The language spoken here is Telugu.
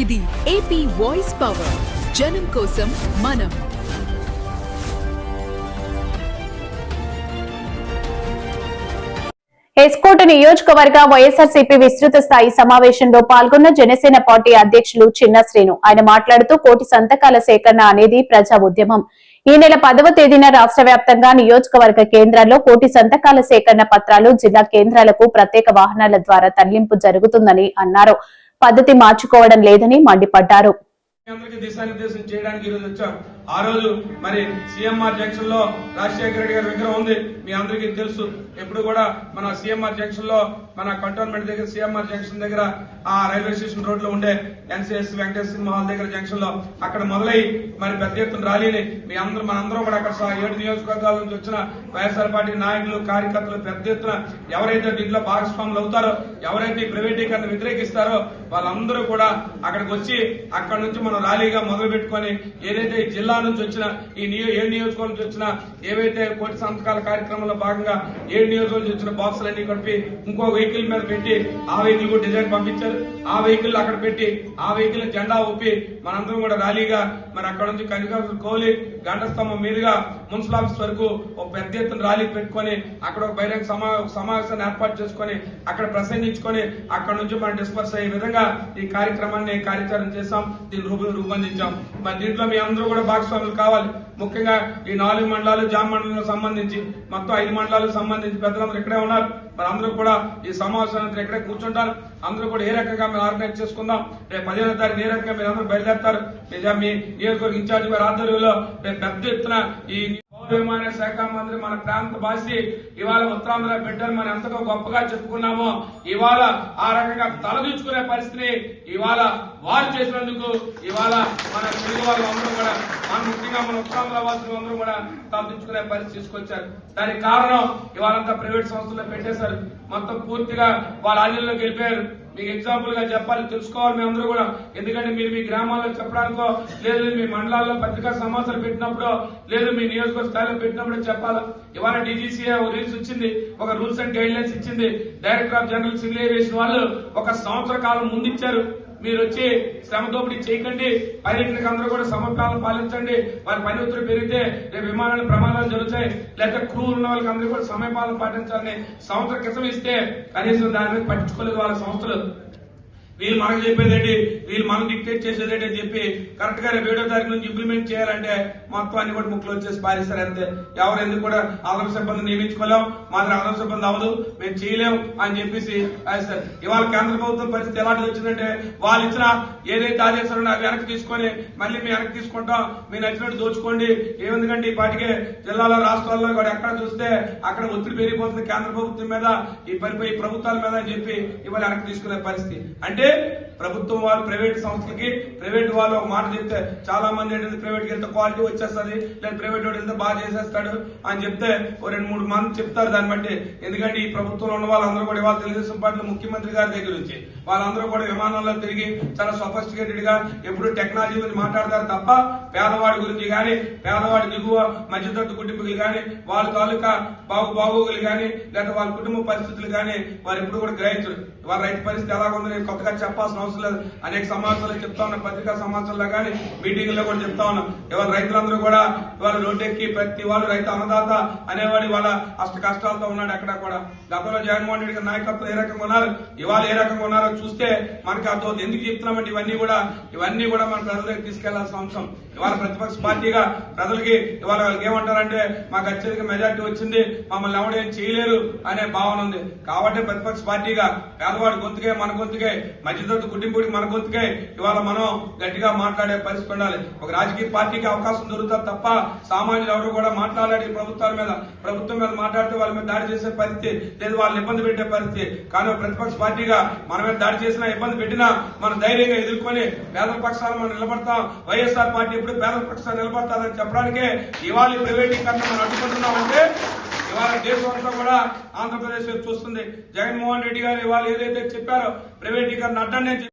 ఇది ఏపీ వాయిస్ పవర్ జనం కోసం మనం. ఎస్కోట నియోజకవర్గ వైఎస్ఆర్సీపీ విస్తృత స్థాయి సమావేశంలో పాల్గొన్న జనసేన పార్టీ అధ్యక్షులు చిన్న శ్రీను. ఆయన మాట్లాడుతూ కోటి సంతకాల సేకరణ అనేది ప్రజా ఉద్యమం. ఈ నెల పదవ తేదీన రాష్ట్ర వ్యాప్తంగా నియోజకవర్గ కేంద్రాల్లో కోటి సంతకాల సేకరణ పత్రాలు జిల్లా కేంద్రాలకు ప్రత్యేక వాహనాల ద్వారా తరలింపు జరుగుతుందని అన్నారు. పద్ధతి మార్చుకోవడం లేదని మండిపడ్డారు. ఆ రోజు మరి సీఎంఆర్ జంక్షన్లో రాజశేఖర రెడ్డి గారి విగ్రహం ఉంది. మీ అందరికీ తెలుసు. ఎప్పుడు కూడా మన సీఎంఆర్ జంక్షన్లో మన కంటోన్మెంట్ దగ్గర సీఎంఆర్ జంక్షన్ దగ్గర ఆ రైల్వే స్టేషన్ రోడ్లో ఉండే ఎన్సీఎస్ వెంకటేశ్వర మహల్ దగ్గర జంక్షన్లో అక్కడ మొదలై మరి పెద్ద ఎత్తున ర్యాలీని మీ అందరూ మనందరం కూడా అక్కడ ఏడు నియోజకవర్గాల నుంచి వచ్చిన వైఎస్ఆర్ పార్టీ నాయకులు కార్యకర్తలు పెద్ద ఎత్తున ఎవరైతే దీంట్లో భాగస్వాములు అవుతారో ఎవరైతే ప్రైవేటీకరణ వ్యతిరేకిస్తారో వాళ్ళందరూ కూడా అక్కడికి వచ్చి అక్కడ నుంచి మనం ర్యాలీగా మొదలు పెట్టుకొని ఏదైతే జిల్లా జిల్లా నుంచి వచ్చిన ఈ నియో ఏడు నియోజకవర్గం నుంచి వచ్చిన ఏవైతే కోటి సంతకాల కార్యక్రమంలో భాగంగా ఏడు నియోజకవర్గం నుంచి వచ్చిన బాక్సులన్నీ అన్ని కలిపి ఇంకో వెహికల్ మీద పెట్టి ఆ వెహికల్ కూడా డిజైన్ పంపించారు. ఆ వెహికల్ అక్కడ పెట్టి ఆ వెహికల్ జెండా ఊపి మనందరం కూడా ర్యాలీగా మరి అక్కడ నుంచి కనికాల కోలి గంట స్తంభం మీదుగా మున్సిపల్ ఆఫీస్ వరకు ఒక పెద్ద ఎత్తున ర్యాలీ పెట్టుకొని అక్కడ ఒక బహిరంగ సమా సమావేశాన్ని ఏర్పాటు చేసుకొని అక్కడ ప్రసంగించుకొని అక్కడ నుంచి మనం డిస్పర్స్ అయ్యే విధంగా ఈ కార్యక్రమాన్ని కార్యాచరణ చేశాం. దీన్ని రూపొందించాం. మరి దీంట్లో మీ అందరూ కూడా భాగస్వాములు కావాలి. ముఖ్యంగా ఈ నాలుగు మండలాలు జామ్ మండలం సంబంధించి మొత్తం ఐదు మండలాలకు సంబంధించి పెద్దలందరూ ఇక్కడే ఉన్నారు. మరి అందరూ కూడా ఈ సమావేశానంతా ఇక్కడే కూర్చుంటారు. అందరూ కూడా ఏ రకంగా మీరు ఆర్గనైజ్ చేసుకుందాం రేపు పదిహేను తారీఖు ఏ రకంగా మీరు అందరూ బయలుదేరుతారు? నిజా- మీ నియోజకవర్గ ఇన్ఛార్జి గారి ఆధ్వర్యంలో రేపు పెద్ద ఎత్తున ఈ విమాన శాఖ మంత్రి మన ప్రాంత భాషి ఇవాళ ఉత్తరాంధ్ర బిడ్డలు మనం ఎంతగా గొప్పగా చెప్పుకున్నామో ఇవాళ ఆ రకంగా తలదించుకునే పరిస్థితిని ఇవాళ వారు చేసినందుకు ఇవాళ మన తెలుగు వాళ్ళు అందరూ కూడా మన ముఖ్యంగా మన ఉత్తరాంధ్ర వాసులు అందరూ కూడా తలదించుకునే పరిస్థితి తీసుకొచ్చారు. దానికి కారణం ఇవాళంతా ప్రైవేట్ సంస్థల్లో పెట్టేశారు. మొత్తం పూర్తిగా వాళ్ళ ఆధీనంలోకి వెళ్ళిపోయారు. మీకు ఎగ్జాంపుల్గా చెప్పాలి తెలుసుకోవాలి మీ అందరూ కూడా. ఎందుకంటే మీరు మీ గ్రామాల్లో చెప్పడానికో లేదు మీ మండలాల్లో పత్రికా సమాచారం పెట్టినప్పుడు లేదు మీ నియోజకవర్గ స్థాయిలో పెట్టినప్పుడు చెప్పాలా? ఇవాళ డీజీసీఏ రూల్స్ ఇచ్చింది ఒక రూల్స్ అండ్ గైడ్ లైన్స్ ఇచ్చింది. Director of general civil aviation వాళ్ళు ఒక సంవత్సర కాలం ముందు ఇచ్చారు. మీరు వచ్చి శ్రమ దోపిడీ చేయకండి. పర్యటనకు అందరూ కూడా సమపాలన పాలించండి. వారి పని ఒత్తిడి పెరిగితే రేపు విమానాలు ప్రమాదాలు జరుగుతాయి. లేకపోతే క్రూ ఉన్న వాళ్ళకి అందరూ కూడా సమయపాలన పాటించాలని సంవత్సరం క్రితం ఇస్తే కనీసం దాని మీద పట్టించుకోలేదు వాళ్ళ సంస్థలు. వీళ్ళు మనకు చెప్పేదేంటి? వీళ్ళు మనం డిక్టేట్ చేసేదేంటి అని చెప్పి కరెక్ట్గా రేపు ఏడో తారీఖు నుంచి ఇంప్లిమెంట్ చేయాలంటే మొత్తం అన్ని కూడా ముక్కలు వచ్చేసి పారిస్తారు అంతే. ఎవరు ఎందుకు కూడా ఆదరణ సిబ్బంది నియమించుకోలేం? మాత్రం ఆదరణ సిబ్బంది అవ్వదు. మేము చేయలేం అని చెప్పేసి రాస్తారు ఇవాళ కేంద్ర ప్రభుత్వం పరిస్థితి ఎలాంటిది వచ్చిందంటే వాళ్ళు ఇచ్చిన ఏదైతే ఆదేశాలు అవి వెనక్కి తీసుకొని మళ్ళీ మేము వెనక్కి తీసుకుంటాం. మీ నచ్చినట్టు దోచుకోండి. ఏమెందుకంటే ఈ పాటికే జిల్లాలో రాష్ట్రాల్లో కూడా ఎక్కడ చూస్తే అక్కడ ఒత్తిడి పెరిగిపోతుంది కేంద్ర ప్రభుత్వం మీద. ఈ పరిపై ప్రభుత్వాల మీద అని చెప్పి ఇవాళ వెనక్కి తీసుకునే పరిస్థితి. అంటే ప్రభుత్వం వాళ్ళు ప్రైవేట్ సంస్థలకి ప్రైవేట్ వాళ్ళు ఒక మాట చెప్తే చాలా మంది ఏంటంటే ప్రైవేట్కి వెళ్తే క్వాలిటీ వచ్చేస్తుంది లేదా ప్రైవేట్ వాడు వెళ్తే బాగా చేసేస్తాడు అని చెప్తే ఓ రెండు మూడు మంది చెప్తారు దాన్ని బట్టి. ఎందుకంటే ఈ ప్రభుత్వంలో ఉన్న వాళ్ళందరూ కూడా ఇవాళ తెలుగుదేశం పార్టీ ముఖ్యమంత్రి గారి దగ్గర నుంచి వాళ్ళందరూ కూడా విమానాల్లో తిరిగి చాలా సఫిస్టికేటెడ్గా ఎప్పుడు టెక్నాలజీ గురించి మాట్లాడతారు తప్ప పేదవాడి గురించి కానీ పేదవాడి దిగువ మధ్యతరగతి కుటుంబీకులు కానీ వాళ్ళ తాలూకా బాగు బాగోగులు కానీ లేదా వాళ్ళ కుటుంబ పరిస్థితులు కానీ వారు ఎప్పుడు కూడా గ్రహించరు. వాళ్ళ రైతు పరిస్థితి ఎలాగుందో నేను కొత్తగా చెప్పాల్సిన అవసరం లేదు. అనేక సమాచారాలు చెప్తా ఉన్నా పత్రికా సమాచారంలో కానీ మీటింగ్లో కూడా చెప్తా ఉన్నా. ఎవరు రైతులందరూ కూడా ఇవాళ రోడ్డెక్కి ప్రతి వాళ్ళు రైతు అన్నదాత అనేవాడు వాళ్ళ అష్ట కష్టాలతో ఉన్నాడు అక్కడ కూడా. గతంలో జగన్మోహన్ రెడ్డి నాయకత్వం ఏ రకంగా ఉన్నారు ఇవాళ ఏ రకంగా ఉన్నారో చూస్తే మనకి అర్థం ఎందుకు చెప్తున్నామంటే ఇవన్నీ కూడా ఇవన్నీ కూడా మన ప్రజలకు తీసుకెళ్ళాల్సిన అంశం ఇవాళ ప్రతిపక్ష పార్టీగా ప్రజలకి ఇవాళ వాళ్ళకి ఏమంటారంటే మాకు అత్యధిక మెజార్టీ వచ్చింది మమ్మల్ని ఎవడేం చేయలేరు అనే భావన ఉంది. కాబట్టి ప్రతిపక్ష పార్టీగా పేదవాడి గొంతుకే మన గొంతుకే మధ్యతరగతి కుటుంబుడికి మన గొంతుకే ఇవాళ మనం గట్టిగా మాట్లాడే పరిస్థితి ఉండాలి. ఒక రాజకీయ పార్టీకి అవకాశం దొరుకుతుంది తప్ప సామాన్యులు ఎవరు కూడా మాట్లాడాలి ప్రభుత్వాల మీద. ప్రభుత్వం మీద మాట్లాడితే వాళ్ళ మీద దాడి చేసే పరిస్థితి లేదు వాళ్ళని ఇబ్బంది పెట్టే పరిస్థితి. కానీ ప్రతిపక్ష పార్టీగా మన మీద దాడి చేసినా ఇబ్బంది పెట్టినా మనం ధైర్యంగా ఎదుర్కొని పేదల పక్షాలు మనం నిలబడతాం. వైఎస్ఆర్ పార్టీ ఎప్పుడు పేదల పక్షాలు నిలబడతాదని చెప్పడానికే ఇవాళ ప్రైవేటీకరణ మనం అడ్డుకుంటున్నామంటే ఇవాళ దేశం అంతా కూడా ఆంధ్రప్రదేశ్ చూస్తుంది. జగన్మోహన్ రెడ్డి గారు ఇవాళ ఏదైతే చెప్పారో ప్రైవేటీకరణ అడ్డం